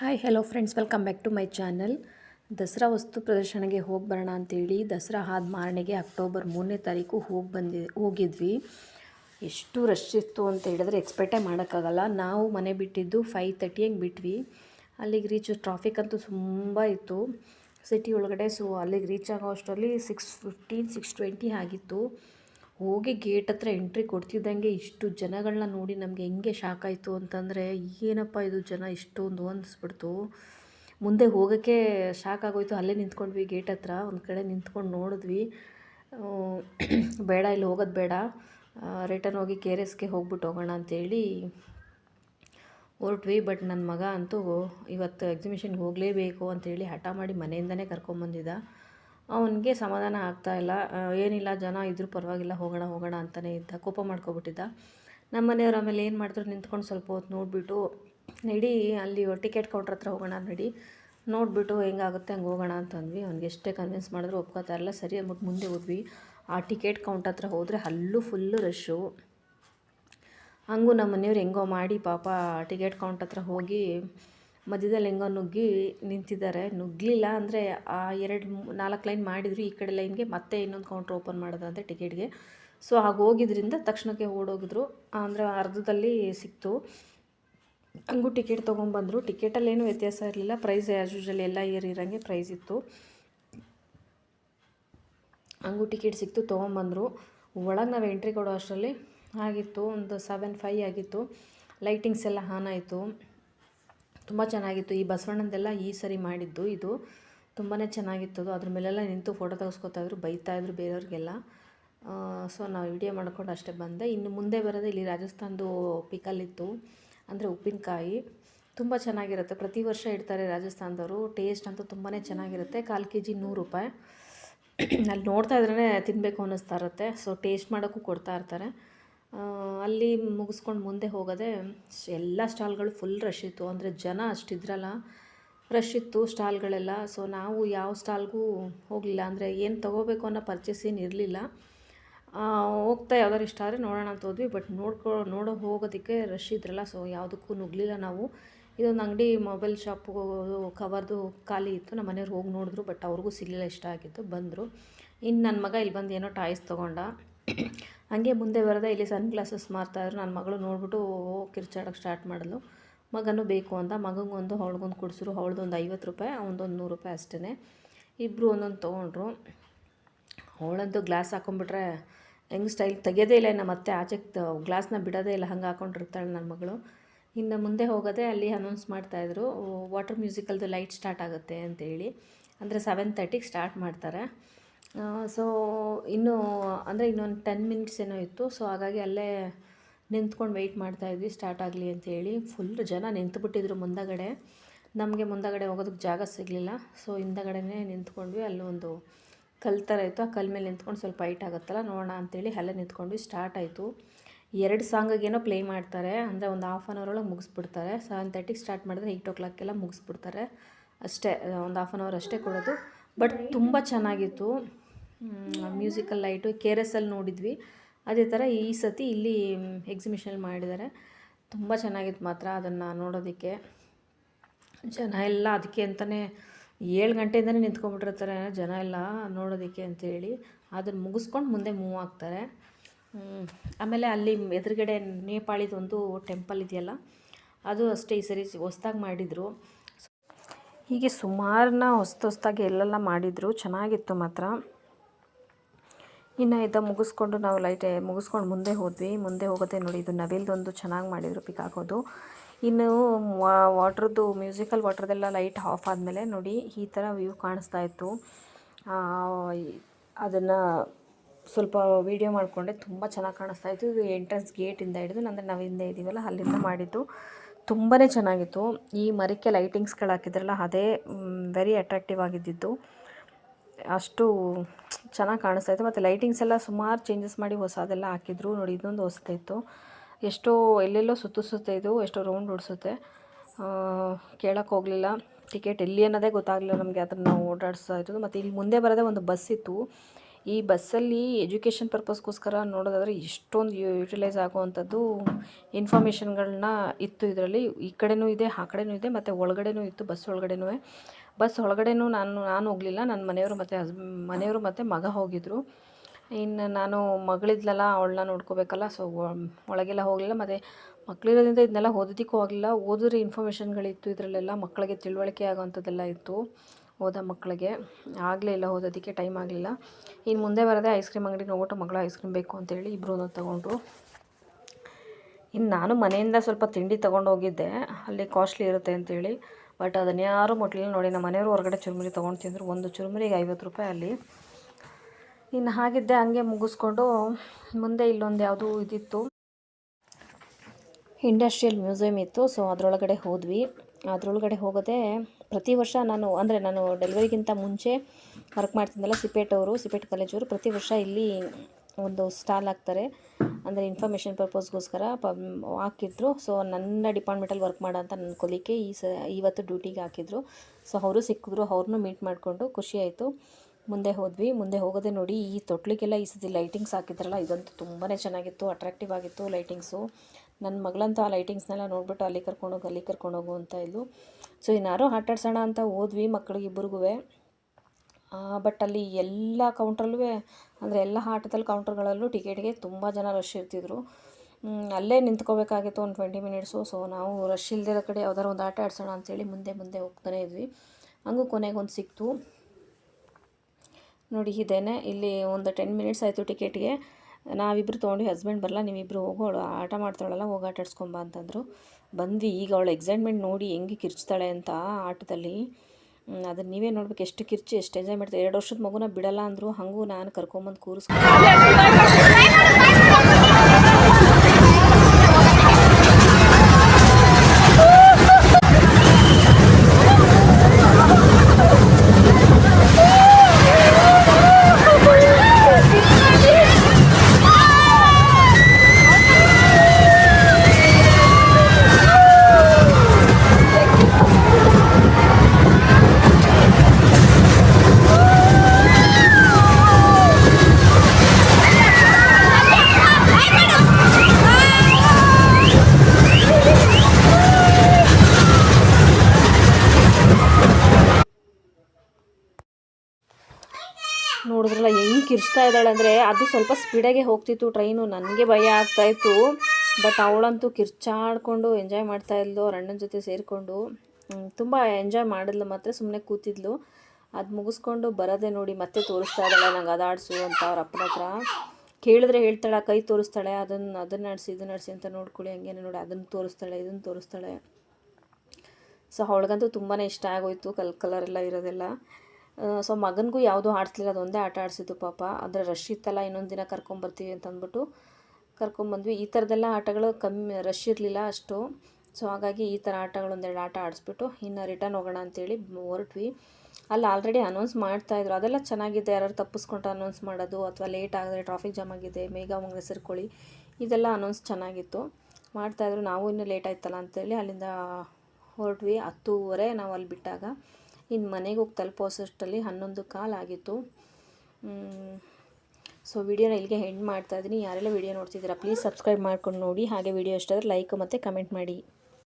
Hi hello friends welcome back to my channel Dasara ವಸ್ತು ಪ್ರದರ್ಶನಕ್ಕೆ ಹೋಗಿ ಬರೋಣ ಅಂತೇಳಿ ದಸರಾ ಆದ ಮಾರನೆಗೆ ಅಕ್ಟೋಬರ್ ಮೂರನೇ ತಾರೀಕು ಹೋಗಿ ಬಂದಿ, ಹೋಗಿದ್ವಿ. ಎಷ್ಟು ರಶ್ ಇತ್ತು ಅಂತ ಹೇಳಿದ್ರೆ ಎಕ್ಸ್ಪೆಕ್ಟೇ ಮಾಡೋಕ್ಕಾಗಲ್ಲ. ನಾವು ಮನೆ ಬಿಟ್ಟಿದ್ದು ಫೈವ್ ತರ್ಟಿ ಹಂಗೆ ಬಿಟ್ವಿ. ಅಲ್ಲಿಗೆ ರೀಚ್ ಟ್ರಾಫಿಕ್ ಅಂತೂ ತುಂಬ ಇತ್ತು. ಸಿಟಿ ಒಳಗಡೆ ಸೊ ಅಲ್ಲಿಗೆ ರೀಚ್ ಆಗೋ ಅಷ್ಟರಲ್ಲಿ ಸಿಕ್ಸ್ ಫಿಫ್ಟೀನ್ ಸಿಕ್ಸ್ ಟ್ವೆಂಟಿ ಆಗಿತ್ತು. ಹೋಗಿ ಗೇಟ್ ಹತ್ರ ಎಂಟ್ರಿ ಕೊಡ್ತಿದ್ದಂಗೆ ಇಷ್ಟು ಜನಗಳನ್ನ ನೋಡಿ ನಮಗೆ ಹೆಂಗೆ ಶಾಕ್ ಆಯಿತು ಅಂತಂದರೆ, ಏನಪ್ಪ ಇದು ಜನ ಇಷ್ಟೊಂದು? ಅನ್ನಿಸ್ಬಿಡ್ತು. ಮುಂದೆ ಹೋಗೋಕ್ಕೆ ಶಾಕ್ ಆಗೋಯ್ತು. ಅಲ್ಲೇ ನಿಂತ್ಕೊಂಡ್ವಿ ಗೇಟ್ ಹತ್ರ. ಒಂದು ಕಡೆ ನಿಂತ್ಕೊಂಡು ನೋಡಿದ್ವಿ. ಬೇಡ, ಇಲ್ಲಿ ಹೋಗೋದು ಬೇಡ. ರಿಟರ್ನ್ ಹೋಗಿ ಕೆ ಆರ್ ಎಸ್ಗೆ ಹೋಗ್ಬಿಟ್ಟು ಹೋಗೋಣ ಅಂತೇಳಿ ಹೊರಟ್ವಿ. ಬಟ್ ನನ್ನ ಮಗ ಅಂತೂ ಇವತ್ತು ಎಕ್ಸಿಬಿಷನ್ಗೆ ಹೋಗಲೇಬೇಕು ಅಂತೇಳಿ ಹಠ ಮಾಡಿ ಮನೆಯಿಂದನೇ ಕರ್ಕೊಂಬಂದಿದ್ದ. ಅವನಿಗೆ ಸಮಾಧಾನ ಆಗ್ತಾ ಇಲ್ಲ. ಏನಿಲ್ಲ, ಜನ ಇದ್ರೂ ಪರವಾಗಿಲ್ಲ, ಹೋಗೋಣ ಹೋಗೋಣ ಅಂತಲೇ ಇದ್ದ, ಕೋಪ ಮಾಡ್ಕೊಬಿಟ್ಟಿದ್ದ. ನಮ್ಮ ಮನೆಯವ್ರು ಆಮೇಲೆ ಏನು ಮಾಡಿದ್ರು, ನಿಂತ್ಕೊಂಡು ಸ್ವಲ್ಪ ಹೊತ್ತು ನೋಡಿಬಿಟ್ಟು, ನಡಿ, ಅಲ್ಲಿ ಟಿಕೆಟ್ ಕೌಂಟ್ರ್ ಹತ್ರ ಹೋಗೋಣ ನಡಿ. ನೋಡಿಬಿಟ್ಟು ಹೆಂಗಾಗುತ್ತೆ, ಹಂಗೆ ಹೋಗೋಣ ಅಂತಂದ್ವಿ ಅವ್ನಿಗೆ ಎಷ್ಟೇ ಕನ್ವಿನ್ಸ್ ಮಾಡಿದ್ರು ಒಪ್ಕೋತಾ ಇರಲ್ಲ. ಸರಿ ಅಂದ್ಬಿಟ್ಟು ಮುಂದೆ ಹೋದ್ವಿ. ಆ ಟಿಕೆಟ್ ಕೌಂಟ್ ಹತ್ರ ಹೋದರೆ ಅಲ್ಲೂ ಫುಲ್ಲು ರಶ್ಶು ಹಂಗೂ ನಮ್ಮ ಮನೆಯವ್ರು ಹೆಂಗೋ ಮಾಡಿ ಪಾಪ ಟಿಕೆಟ್ ಕೌಂಟ್ ಹತ್ರ ಹೋಗಿ ಮಧ್ಯದಲ್ಲಿ ಹೆಂಗೋ ನುಗ್ಗಿ ನಿಂತಿದ್ದಾರೆ. ನುಗ್ಗಲಿಲ್ಲ ಅಂದರೆ ಆ ಎರಡು ನಾಲ್ಕು ಲೈನ್ ಮಾಡಿದ್ರು ಈ ಕಡೆ ಲೈನ್ಗೆ, ಮತ್ತೆ ಇನ್ನೊಂದು ಕೌಂಟ್ರ್ ಓಪನ್ ಮಾಡೋದಂತೆ ಟಿಕೆಟ್ಗೆ ಸೊ ಹಾಗೆ ಹೋಗಿದ್ರಿಂದ ತಕ್ಷಣಕ್ಕೆ ಓಡೋಗಿದ್ರು. ಅಂದರೆ ಅರ್ಧದಲ್ಲಿ ಸಿಕ್ತು. ಹಂಗೂ ಟಿಕೆಟ್ ತೊಗೊಂಬಂದರು. ಟಿಕೆಟಲ್ಲಿ ಏನೂ ವ್ಯತ್ಯಾಸ ಇರಲಿಲ್ಲ. ಪ್ರೈಸ್ ಆ್ಯಸ್ ಯೂಶಲ್ ಎಲ್ಲ ಇಯರ್ ಇರೋಂಗೆ ಪ್ರೈಸ್ ಇತ್ತು. ಹಂಗೂ ಟಿಕೆಟ್ ಸಿಕ್ತು, ತೊಗೊಂಬಂದರು. ಒಳಗೆ ನಾವು ಎಂಟ್ರಿ ಕೊಡೋ ಅಷ್ಟರಲ್ಲಿ ಆಗಿತ್ತು. ಒಂದು ಸೆವೆನ್ ಫೈ ಆಗಿತ್ತು. ಲೈಟಿಂಗ್ಸ್ ಎಲ್ಲ ಆನ್ ಆಯಿತು. ತುಂಬ ಚೆನ್ನಾಗಿತ್ತು. ಈ ಬಸವಣ್ಣಂದೆಲ್ಲ ಈ ಸರಿ ಮಾಡಿದ್ದು. ಇದು ತುಂಬಾ ಚೆನ್ನಾಗಿತ್ತು ಅದು ಅದ್ರ ಮೇಲೆಲ್ಲ ನಿಂತು ಫೋಟೋ ತೆಗೆಸ್ಕೊತಾ ಇದ್ರು, ಬೈತಾ ಇದ್ರು ಬೇರೆಯವ್ರಿಗೆಲ್ಲ. ಸೊ ನಾವು ವಿಡಿಯೋ ಮಾಡ್ಕೊಂಡು ಅಷ್ಟೇ ಬಂದೆ. ಇನ್ನು ಮುಂದೆ ಬರೋದು ಇಲ್ಲಿ ರಾಜಸ್ಥಾನದ್ದು ಪಿಕಲ್ಲಿತ್ತು ಅಂದರೆ ಉಪ್ಪಿನಕಾಯಿ. ತುಂಬ ಚೆನ್ನಾಗಿರುತ್ತೆ. ಪ್ರತಿ ವರ್ಷ ಇಡ್ತಾರೆ ರಾಜಸ್ಥಾನದವರು. ಟೇಸ್ಟ್ ಅಂತೂ ತುಂಬಾ ಚೆನ್ನಾಗಿರುತ್ತೆ. ಕಾಲು ಕೆ ಜಿ ನೂರು ರೂಪಾಯಿ. ಅಲ್ಲಿ ನೋಡ್ತಾ ಇದ್ರೇ ತಿನ್ನಬೇಕು ಅನ್ನಿಸ್ತಾ ಇರುತ್ತೆ. ಸೊ ಟೇಸ್ಟ್ ಮಾಡೋಕ್ಕೂ ಕೊಡ್ತಾ ಇರ್ತಾರೆ. ಅಲ್ಲಿ ಮುಗಿಸ್ಕೊಂಡು ಮುಂದೆ ಹೋಗೋದೆ ಎಲ್ಲ ಸ್ಟಾಲ್ಗಳು ಫುಲ್ ರಶ್ ಇತ್ತು. ಅಂದರೆ ಜನ ಅಷ್ಟಿದ್ರಲ್ಲ ರಶ್ ಇತ್ತು ಸ್ಟಾಲ್ಗಳೆಲ್ಲ. ಸೊ ನಾವು ಯಾವ ಸ್ಟಾಲ್ಗೂ ಹೋಗಲಿಲ್ಲ. ಅಂದರೆ ಏನು ತೊಗೋಬೇಕು ಅನ್ನೋ ಪರ್ಚೇಸ್ ಏನು ಇರಲಿಲ್ಲ. ಹೋಗ್ತಾ ಯಾವ್ದಾರು ಇಷ್ಟ ಆದರೆ ನೋಡೋಣ ಅಂತ ಹೋದ್ವಿ. ಬಟ್ ನೋಡ್ಕೊ, ನೋಡೋ ಹೋಗೋದಕ್ಕೆ ರಶ್ ಇದ್ರಲ್ಲ. ಸೊ ಯಾವುದಕ್ಕೂ ನುಗ್ಲಿಲ್ಲ ನಾವು. ಇದೊಂದು ಅಂಗಡಿ ಮೊಬೈಲ್ ಶಾಪು ಕವರ್ದು ಖಾಲಿ ಇತ್ತು. ನಮ್ಮ ಮನೆಯವ್ರು ಹೋಗಿ ನೋಡಿದ್ರು. ಬಟ್ ಅವ್ರಿಗೂ ಸಿಗಲಿಲ್ಲ, ಇಷ್ಟ ಆಗಿತ್ತು. ಬಂದರು. ಇನ್ನು ನನ್ನ ಮಗ ಇಲ್ಲಿ ಬಂದು ಏನೋ ಟಾಯ್ಸ್ ತೊಗೊಂಡ. ಹಂಗೆ ಮುಂದೆ ಬರೋದೆ ಇಲ್ಲಿ ಸನ್ ಗ್ಲಾಸಸ್ ಮಾರ್ತಾಯಿದ್ರು ನನ್ನ ಮಗಳು ನೋಡ್ಬಿಟ್ಟು ಕಿರ್ಚಾಡೋಕ್ಕೆ ಸ್ಟಾರ್ಟ್ ಮಾಡಲು ಮಗನೂ ಬೇಕು ಅಂತ ಮಗಂಗೊಂದು ಅವಳಿಗೊಂದು ಕುಡಿಸಿದ್ರು ಅವಳದೊಂದು ಐವತ್ತು ರೂಪಾಯಿ ಅವನದೊಂದು ನೂರು ರೂಪಾಯಿ ಅಷ್ಟೇ ಇಬ್ಬರು ಒಂದೊಂದು ತೊಗೊಂಡ್ರು. ಅವಳಂತೂ ಗ್ಲಾಸ್ ಹಾಕೊಂಡ್ಬಿಟ್ರೆ ಹೆಂಗೆ ಸ್ಟೈಲ್ ತೆಗೆಯೋದೇ ಇಲ್ಲ ಇನ್ನು ಮತ್ತೆ. ಆಚೆ ಗ್ಲಾಸ್ನ ಬಿಡೋದೇ ಇಲ್ಲ. ಹಂಗೆ ಹಾಕೊಂಡಿರ್ತಾಳೆ ನನ್ನ ಮಗಳು. ಇನ್ನು ಮುಂದೆ ಹೋಗೋದೆ ಅಲ್ಲಿ ಅನೌನ್ಸ್ ಮಾಡ್ತಾಯಿದ್ರು ವಾಟರ್ ಮ್ಯೂಸಿಕಲ್ದು ಲೈಟ್ ಸ್ಟಾರ್ಟ್ ಆಗುತ್ತೆ ಅಂತೇಳಿ. ಅಂದರೆ ಸೆವೆನ್ ತರ್ಟಿಗೆ ಸ್ಟಾರ್ಟ್ ಮಾಡ್ತಾರೆ. ಸೊ ಇನ್ನೂ, ಅಂದರೆ ಇನ್ನೊಂದು ಟೆನ್ ಮಿನಿಟ್ಸ್ ಏನೋ ಇತ್ತು ಸೊ ಹಾಗಾಗಿ ಅಲ್ಲೇ ನಿಂತ್ಕೊಂಡು ವೆಯ್ಟ್ ಮಾಡ್ತಾಯಿದ್ವಿ ಸ್ಟಾರ್ಟ್ ಆಗಲಿ ಅಂತೇಳಿ ಫುಲ್ ಜನ ನಿಂತುಬಿಟ್ಟಿದ್ರು ಮುಂದಗಡೆ. ನಮಗೆ ಮುಂದಗಡೆ ಹೋಗೋದಕ್ಕೆ ಜಾಗ ಸಿಗಲಿಲ್ಲ. ಸೊ ಹಿಂದಗಡೆನೇ ನಿಂತ್ಕೊಂಡ್ವಿ. ಅಲ್ಲಿ ಒಂದು ಕಲ್ಲು ಥರ ಇತ್ತು. ಆ ಕಲ್ ಮೇಲೆ ನಿಂತ್ಕೊಂಡು ಸ್ವಲ್ಪ ಹೈಟ್ ಆಗುತ್ತಲ್ಲ, ನೋಡೋಣ ಅಂತೇಳಿ ಅಲ್ಲೇ ನಿಂತ್ಕೊಂಡ್ವಿ. ಸ್ಟಾರ್ಟ್ ಆಯಿತು. ಎರಡು ಸಾಂಗಿಗೇನೋ ಪ್ಲೇ ಮಾಡ್ತಾರೆ. ಅಂದರೆ ಒಂದು ಹಾಫ್ ಆನ್ ಅವರ್ ಒಳಗೆ ಮುಗಿಸ್ಬಿಡ್ತಾರೆ. ಸೆವೆನ್ ತರ್ಟಿಗೆ ಸ್ಟಾರ್ಟ್ ಮಾಡಿದ್ರೆ ಏಯ್ಟ್ ಓ ಕ್ಲಾಕ್ಗೆಲ್ಲ ಮುಗಿಸ್ಬಿಡ್ತಾರೆ. ಅಷ್ಟೇ, ಒಂದು ಹಾಫ್ ಆನ್ ಅವರ್ ಅಷ್ಟೇ ಕೊಡೋದು. ಬಟ್ ತುಂಬ ಚೆನ್ನಾಗಿತ್ತು. Musical light K R S ಅಲ್ಲಿ ನೋಡಿದ್ವಿ. ಅದೇ ಥರ ಈ ಸತಿ ಇಲ್ಲಿ ಎಕ್ಸಿಬಿಷನ್ ಮಾಡಿದ್ದಾರೆ. ತುಂಬ ಚೆನ್ನಾಗಿತ್ತು ಮಾತ್ರ ಅದನ್ನು ನೋಡೋದಕ್ಕೆ. ಜನ ಎಲ್ಲ ಅದಕ್ಕೆ ಅಂತಲೇ ಏಳು ಗಂಟೆಯಿಂದನೇ ನಿಂತ್ಕೊಂಡ್ಬಿಟ್ಟಿರ್ತಾರೆ. ಜನ ಎಲ್ಲ ನೋಡೋದಕ್ಕೆ ಅಂತೇಳಿ ಅದನ್ನು ಮುಗಿಸ್ಕೊಂಡು ಮುಂದೆ ಮೂವ್ ಆಗ್ತಾರೆ. ಆಮೇಲೆ ಅಲ್ಲಿ ಎದುರುಗಡೆ ನೇಪಾಳಿದೊಂದು ಟೆಂಪಲ್ ಇದೆಯಲ್ಲ, ಅದು ಅಷ್ಟೇ ಈ ಸರಿ ಹೊಸ್ದಾಗಿ ಮಾಡಿದರು. ಹೀಗೆ ಸುಮಾರನ್ನ ಹೊಸ್ತು ಹೊಸ್ದಾಗಿ ಎಲ್ಲೆಲ್ಲ ಮಾಡಿದರು. ಚೆನ್ನಾಗಿತ್ತು ಮಾತ್ರ. ಇನ್ನು ಇದ್ದ ಮುಗಿಸ್ಕೊಂಡು ನಾವು ಲೈಟ್ ಮುಗಿಸ್ಕೊಂಡು ಮುಂದೆ ಹೋದ್ವಿ. ಮುಂದೆ ಹೋಗೋದೆ ನೋಡಿ ಇದು ನವಿಲ್ದೊಂದು ಚೆನ್ನಾಗಿ ಮಾಡಿದರು ಪಿಕ್ ಆಗೋದು. ಇನ್ನು ವಾಟ್ರದ್ದು ಮ್ಯೂಸಿಕಲ್ ವಾಟ್ರದೆಲ್ಲ ಲೈಟ್ ಆಫ್ ಆದಮೇಲೆ ನೋಡಿ ಈ ಥರ ವ್ಯೂ ಕಾಣಿಸ್ತಾ ಇತ್ತು. ಅದನ್ನು ಸ್ವಲ್ಪ ವೀಡಿಯೋ ಮಾಡಿಕೊಂಡೆ. ತುಂಬ ಚೆನ್ನಾಗಿ ಕಾಣಿಸ್ತಾ ಇತ್ತು. ಇದು ಎಂಟ್ರೆನ್ಸ್ ಗೇಟಿಂದ ಹಿಡಿದು ಅಂದರೆ ನಾವು ಇದ್ದೀವಲ್ಲ ಅಲ್ಲಿಂದ ಮಾಡಿದ್ದು. ತುಂಬಾ ಚೆನ್ನಾಗಿತ್ತು. ಈ ಮರಕ್ಕೆ ಲೈಟಿಂಗ್ಸ್ಗಳು ಹಾಕಿದ್ರಲ್ಲ, ಅದೇ ವೆರಿ ಅಟ್ರಾಕ್ಟಿವ್ ಆಗಿದ್ದಿದ್ದು. ಅಷ್ಟು ಚೆನ್ನಾಗಿ ಕಾಣಿಸ್ತಾ ಇತ್ತು. ಮತ್ತು ಲೈಟಿಂಗ್ಸ್ ಎಲ್ಲ ಸುಮಾರು ಚೇಂಜಸ್ ಮಾಡಿ ಹೊಸದೆಲ್ಲ ಹಾಕಿದ್ರು. ನೋಡಿ, ಇದೊಂದು ಹೊಸದಿತ್ತು ಎಷ್ಟೋ ಎಲ್ಲೆಲ್ಲೋ ಸುತ್ತಿಸುತ್ತೆ ಇದು, ಎಷ್ಟೋ ರೌಂಡ್ ಓಡಿಸುತ್ತೆ. ಕೇಳೋಕ್ಕೆ ಹೋಗಲಿಲ್ಲ. ಟಿಕೆಟ್ ಎಲ್ಲಿ ಅನ್ನೋದೇ ಗೊತ್ತಾಗಲಿಲ್ಲ ನಮಗೆ ಅದನ್ನು ನಾವು ಓಡಾಡಿಸ್ತಾ ಇರೋದು. ಮತ್ತು ಇಲ್ಲಿ ಮುಂದೆ ಬರೋದೇ ಒಂದು ಬಸ್ ಇತ್ತು. ಈ ಬಸ್ಸಲ್ಲಿ ಎಜುಕೇಷನ್ ಪರ್ಪಸ್ಗೋಸ್ಕರ ನೋಡೋದಾದರೆ ಎಷ್ಟೊಂದು ಯುಟಿಲೈಸ್ ಆಗುವಂಥದ್ದು ಇನ್ಫಾರ್ಮೇಷನ್ಗಳನ್ನ ಇತ್ತು ಇದರಲ್ಲಿ. ಈ ಕಡೆನೂ ಇದೆ, ಆ ಕಡೆನೂ ಇದೆ, ಮತ್ತು ಒಳಗಡೆನೂ ಇತ್ತು, ಬಸ್ ಒಳಗಡೆನೂ ಬಸ್ ಒಳಗಡೆನೂ ನಾನು ನಾನು ಹೋಗಲಿಲ್ಲ. ನನ್ನ ಮನೆಯವರು ಮತ್ತು ಹಸ್ ಮನೆಯವರು ಮತ್ತು ಮಗ ಹೋಗಿದ್ದರು ಇನ್ನು ನಾನು ಮಗಳಿದ್ಲಲ್ಲ, ಅವಳನ್ನ ನೋಡ್ಕೋಬೇಕಲ್ಲ ಸೊ ಒಳಗೆಲ್ಲ ಹೋಗಲಿಲ್ಲ. ಮತ್ತು ಮಕ್ಕಳಿರೋದ್ರಿಂದ ಇದನ್ನೆಲ್ಲ ಓದೋದಕ್ಕೂ ಆಗಲಿಲ್ಲ. ಓದಿದ್ರೆ ಇನ್ಫಾರ್ಮೇಷನ್ಗಳಿತ್ತು ಇದರಲ್ಲೆಲ್ಲ, ಮಕ್ಕಳಿಗೆ ತಿಳುವಳಿಕೆ ಆಗೋವಂಥದ್ದೆಲ್ಲ ಇತ್ತು. ಓದೋ ಮಕ್ಕಳಿಗೆ. ಆಗಲೇ ಇಲ್ಲ ಓದೋದಕ್ಕೆ ಟೈಮ್ ಆಗಲಿಲ್ಲ. ಇನ್ನು ಮುಂದೆ ಬರೋದೇ ಐಸ್ ಕ್ರೀಮ್ ಅಂಗಡಿಗೆ ಹೋಗ್ಬಿಟ್ಟು ಮಗಳು ಐಸ್ ಕ್ರೀಮ್ ಬೇಕು ಅಂತೇಳಿ ಇಬ್ಬರೂ ತೊಗೊಂಡ್ರು. ಇನ್ನು ನಾನು ಮನೆಯಿಂದ ಸ್ವಲ್ಪ ತಿಂಡಿ ತೊಗೊಂಡು ಹೋಗಿದ್ದೆ. ಅಲ್ಲಿ ಕಾಸ್ಟ್ಲಿ ಇರುತ್ತೆ ಅಂತೇಳಿ ಬಟ್ ಅದನ್ನು ಯಾರೂ ಮುಟ್ಲಿಲ್ಲ ನೋಡಿ, ನಮ್ಮ ಮನೆಯವರು ಹೊರಗಡೆ ಚುರುಮುರಿ ತೊಗೊಂಡು ತಿಂದರು. ಒಂದು ಚುರುಮುರಿಗೆ ಐವತ್ತು ರೂಪಾಯಿ ಅಲ್ಲಿ. ಇನ್ನು ಹಾಗಿದ್ದೆ, ಹಂಗೆ ಮುಗಿಸ್ಕೊಂಡು ಮುಂದೆ ಇಲ್ಲೊಂದು ಯಾವುದು ಇದಿತ್ತು. ಇಂಡಸ್ಟ್ರಿಯಲ್ ಮ್ಯೂಸಿಯಮ್ ಇತ್ತು. ಸೊ ಅದರೊಳಗಡೆ ಹೋದ್ವಿ. ಅದರೊಳಗಡೆ ಹೋಗೋದೆ ಪ್ರತಿ ವರ್ಷ ನಾನು, ಅಂದರೆ ನಾನು ಡೆಲಿವರಿಗಿಂತ ಮುಂಚೆ ವರ್ಕ್ ಮಾಡ್ತಿದ್ದಲ್ಲ ಸಿಪೇಟ್ ಅವರು, ಸಿಪೇಟ್ ಕಾಲೇಜವರು ಪ್ರತಿ ವರ್ಷ ಇಲ್ಲಿ ಒಂದು ಸ್ಟಾಲ್ ಹಾಕ್ತಾರೆ. ಅಂದರೆ ಇನ್ಫಾರ್ಮೇಷನ್ ಪರ್ಪಸ್ಗೋಸ್ಕರ ಪ, ಹಾಕಿದ್ರು. ಸೊ ನನ್ನ ಡಿಪಾರ್ಟ್ಮೆಂಟಲ್ಲಿ ವರ್ಕ್ ಮಾಡೋ ಅಂತ ನನ್ನ ಕೊಲಿಕೆ ಈ ಸ, ಇವತ್ತು ಡ್ಯೂಟಿಗೆ ಹಾಕಿದ್ರು. ಸೊ ಅವರು ಸಿಕ್ಕಿದ್ರು ಅವ್ರನ್ನೂ ಮೀಟ್ ಮಾಡಿಕೊಂಡು ಖುಷಿಯಾಯಿತು ಮುಂದೆ ಹೋದ್ವಿ. ಮುಂದೆ ಹೋಗೋದೇ ನೋಡಿ, ಈ ತೊಟ್ಲಿಗೆಲ್ಲ ಈ ಸತಿ ಲೈಟಿಂಗ್ಸ್ ಹಾಕಿದ್ರಲ್ಲ, ಇದಂತೂ ತುಂಬಾ ಚೆನ್ನಾಗಿತ್ತು ಅಟ್ರಾಕ್ಟಿವ್ ಆಗಿತ್ತು ಲೈಟಿಂಗ್ಸು ನನ್ನ ಮಗಳಂತ ಆ ಲೈಟಿಂಗ್ಸ್ನೆಲ್ಲ ನೋಡ್ಬಿಟ್ಟು ಅಲ್ಲಿ ಕರ್ಕೊಂಡೋಗಿ ಅಲ್ಲಿ ಕರ್ಕೊಂಡೋಗು ಅಂತ ಇದ್ಲು. ಸೊ ಇನ್ನಾರು ಆಟಾಡ್ಸೋಣ ಅಂತ ಹೋದ್ವಿ ಮಕ್ಕಳಿಗೆ ಇಬ್ಬರಿಗೂ ಬಟ್ ಅಲ್ಲಿ ಎಲ್ಲ ಕೌಂಟ್ರಲ್ಲೂ ಅಂದರೆ ಎಲ್ಲ ಆಟದಲ್ಲಿ ಕೌಂಟರ್ಗಳಲ್ಲೂ ಟಿಕೆಟ್ಗೆ ತುಂಬ ಜನ ರಶ್ ಇರ್ತಿದ್ರು. ಅಲ್ಲೇ ನಿಂತ್ಕೋಬೇಕಾಗಿತ್ತು ಒಂದು ಟ್ವೆಂಟಿ ಮಿನಿಟ್ಸು ಸೊ ನಾವು ರಶ್ ಇಲ್ದಿರೋ ಕಡೆ ಯಾವ್ದಾರು ಒಂದು ಆಟ ಆಡ್ಸೋಣ ಅಂತೇಳಿ ಮುಂದೆ ಮುಂದೆ ಹೋಗ್ತಾನೆ ಇದ್ವಿ. ಹಂಗೂ ಕೊನೆಗೊಂದು ಸಿಕ್ತು. ನೋಡಿ, ಇದೇನೆ, ಇಲ್ಲಿ ಒಂದು ಟೆನ್ ಮಿನಿಟ್ಸ್ ಆಯಿತು ಟಿಕೆಟ್ಗೆ. ನಾವಿಬ್ಬರು ತೊಗೊಂಡು ಹಸ್ಬೆಂಡ್ ಬರಲ್ಲ ನೀವಿಬ್ಬರು ಹೋಗೋಳು ಆಟ ಮಾಡ್ತಾಳಲ್ಲ, ಹೋಗಿ ಆಟ ಆಡ್ಸ್ಕೊಂಬ ಅಂತಂದರು. ಬಂದ್ವಿ, ಈಗ ಅವಳು ಎಕ್ಸೈಟ್ಮೆಂಟ್ ನೋಡಿ ಹೆಂಗೆ ಕಿರ್ಚ್ತಾಳೆ ಅಂತ ಆಟದಲ್ಲಿ. ಅದನ್ನು ನೀವೇ ನೋಡ್ಬೇಕು, ಎಷ್ಟು ಕಿರ್ಚಿ, ಎಷ್ಟು ಎಂಜಾಯ್ ಮಾಡ್ತಾರೆ. ಎರಡು ವರ್ಷದ ಮಗುನ ಬಿಡಲ್ಲ ಅಂದರು, ಹಾಗೂ ನಾನು ಕರ್ಕೊಂಬಂದು ಕೂರಿಸ್ಕೊಂಡು ಕಿರ್ಚ್ತಾ ಇದ್ದಾಳೆ ಅಂದರೆ ಅದು ಸ್ವಲ್ಪ ಸ್ಪೀಡಾಗೆ ಹೋಗ್ತಿತ್ತು. ಟ್ರೈನು ನನಗೆ ಭಯ ಆಗ್ತಾಯಿತ್ತು ಬಟ್ ಅವಳಂತೂ ಕಿರ್ಚಾಡ್ಕೊಂಡು ಎಂಜಾಯ್ ಮಾಡ್ತಾ ಇದ್ಲು, ಅವ್ರ ಅಣ್ಣನ ಜೊತೆ ಸೇರಿಕೊಂಡು. ತುಂಬ ಎಂಜಾಯ್ ಮಾಡಿದ್ಲು ಮಾತ್ರ ಸುಮ್ಮನೆ ಕೂತಿದ್ಲು. ಅದು ಮುಗಿಸ್ಕೊಂಡು ಬರೋದೆ ನೋಡಿ ಮತ್ತೆ ತೋರಿಸ್ತಾ ಇದ್ದಾಳೆ, ನಂಗೆ ಅದಾಡಿಸು ಅಂತ ಅವ್ರ ಅಪ್ಪನ ಹತ್ರ. ಕೇಳಿದ್ರೆ ಹೇಳ್ತಾಳೆ ಕೈ ತೋರಿಸ್ತಾಳೆ ಅದನ್ನು ಅದನ್ನು ನಡೆಸಿ ಇದನ್ನು ನಡೆಸಿ ಅಂತ ನೋಡ್ಕೊಳ್ಳಿ, ಹಂಗೇನೆ ನೋಡಿ ಅದನ್ನು ತೋರಿಸ್ತಾಳೆ ಇದನ್ನು ತೋರಿಸ್ತಾಳೆ. ಸೊ ಅವಳಿಗಂತೂ ತುಂಬಾ ಇಷ್ಟ ಆಗೋಯ್ತು, ಕಲ್ ಕಲರೆಲ್ಲ ಇರೋದೆಲ್ಲ. ಸೊ ಮಗನಿಗೂ ಯಾವುದೂ ಆಡಿಸ್ಲಿಲ್ಲ ಅದೊಂದೇ ಆಟ ಆಡಿಸಿದ್ದು ಪಾಪ. ಅಂದರೆ ರಶ್ ಇತ್ತಲ್ಲ, ಇನ್ನೊಂದು ದಿನ ಕರ್ಕೊಂಬರ್ತೀವಿ ಅಂತ ಅಂದ್ಬಿಟ್ಟು ಕರ್ಕೊಂಬಂದ್ವಿ. ಈ ಥರದ್ದೆಲ್ಲ ಆಟಗಳು ಕಮ್ಮಿ ರಶ್ ಇರಲಿಲ್ಲ ಅಷ್ಟು. ಸೊ ಹಾಗಾಗಿ ಈ ಥರ ಆಟಗಳು ಒಂದೆರಡು ಆಟ ಆಡಿಸ್ಬಿಟ್ಟು ಇನ್ನು ರಿಟರ್ನ್ ಹೋಗೋಣ ಅಂತೇಳಿ ಹೊರಟ್ವಿ. ಅಲ್ಲಿ ಆಲ್ರೆಡಿ ಅನೌನ್ಸ್ ಮಾಡ್ತಾಯಿದ್ರು ಅದೆಲ್ಲ ಚೆನ್ನಾಗಿದೆ ಯಾರು ತಪ್ಪಿಸ್ಕೊಂಡು ಅನೌನ್ಸ್ ಮಾಡೋದು, ಅಥವಾ ಲೇಟ್ ಆದರೆ ಟ್ರಾಫಿಕ್ ಜಾಮ್ ಆಗಿದೆ, ಮೇಘ ಮಂಗ್ರೆ ಸೇರ್ಕೊಳ್ಳಿ, ಇದೆಲ್ಲ ಅನೌನ್ಸ್ ಚೆನ್ನಾಗಿತ್ತು. ಮಾಡ್ತಾಯಿದ್ರು ನಾವು ಇನ್ನೂ ಲೇಟ್ ಆಯ್ತಲ್ಲ ಅಂತೇಳಿ ಅಲ್ಲಿಂದ ಹೊರಟ್ವಿ. ಹತ್ತೂವರೆ ನಾವು ಅಲ್ಲಿ ಬಿಟ್ಟಾಗ. ಇನ್ನು ಮನೆಗೆ ಹೋಗಿ ತಲುಪೋ ಅಷ್ಟರಲ್ಲಿ ಹನ್ನೊಂದು ಕಾಲ್ ಆಗಿತ್ತು. ಸೊ ವಿಡಿಯೋನ ಇಲ್ಲಿಗೆ ಹೆಣ್ಣು ಮಾಡ್ತಾಯಿದ್ದೀನಿ ಯಾರೆಲ್ಲ ವಿಡಿಯೋ ನೋಡ್ತಿದ್ದೀರಾ ಪ್ಲೀಸ್ ಸಬ್ಸ್ಕ್ರೈಬ್ ಮಾಡ್ಕೊಂಡು ನೋಡಿ. ಹಾಗೆ ವಿಡಿಯೋ ಇಷ್ಟ ಲೈಕ್ ಮತ್ತು ಕಮೆಂಟ್ ಮಾಡಿ.